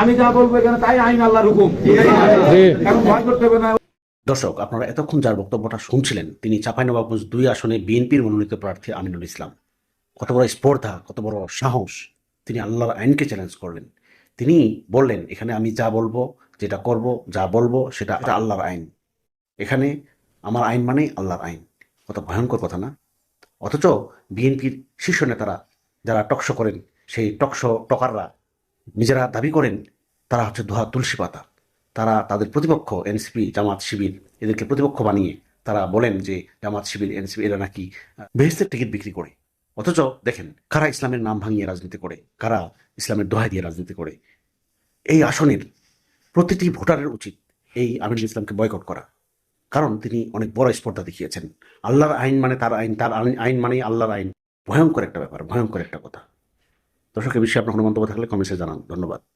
আমি যা বলব এখানে তাই আইন আল্লাহর হুকুম। এখন ভয় করতে হবে না। দর্শক আপনারা এতক্ষণ যার বক্তব্যটা শুনছিলেন তিনি চাঁপাইনবাবগঞ্জ দুই আসনে বিএনপির মনোনীত প্রার্থী আমিনুল ইসলাম। কত বড় স্পর্ধা কত বড় সাহস তিনি আল্লাহর আইনকে চ্যালেঞ্জ করলেন। তিনি বললেন এখানে আমি যা বলব যেটা করব যা বলব সেটা এটা আল্লাহর আইন। এখানে আমার আইন মানেই আল্লাহর আইন। কত ভয়ঙ্কর কথা না? অথচ বিএনপির শীর্ষ নেতারা যারা টকশো করেন সেই টকশো টকাররা নিজেরা দাবি করেন, তারা হচ্ছে দোহা তুলসী পাতা। তারা তাদের প্রতিপক্ষ এনসিপি, জামাত, শিবির এদেরকে প্রতিপক্ষ বানিয়ে তারা বলেন যে জামাত, শিবির, এনসিপি এরা নাকি বেহেস্তের টিকিট বিক্রি করে। অথচ দেখেন, কারা ইসলামের নাম ভাঙিয়ে রাজনীতি করে, কারা ইসলামের দোহাই দিয়ে রাজনীতি করে। এই আসনের প্রতিটি ভোটারের উচিত এই আমিনুল ইসলামকে বয়কট করা। কারণ তিনি অনেক বড় স্পর্ধা দেখিয়েছেন। আল্লাহর আইন মানে তার আইন, তার আইন- মানেই আল্লাহর আইন। ভয়ঙ্কর একটা ব্যাপার, ভয়ঙ্কর একটা কথা। দর্শকের বিষয়ে আপনার কোনো মন্তব্য থাকলে কমেন্টে জানান। ধন্যবাদ।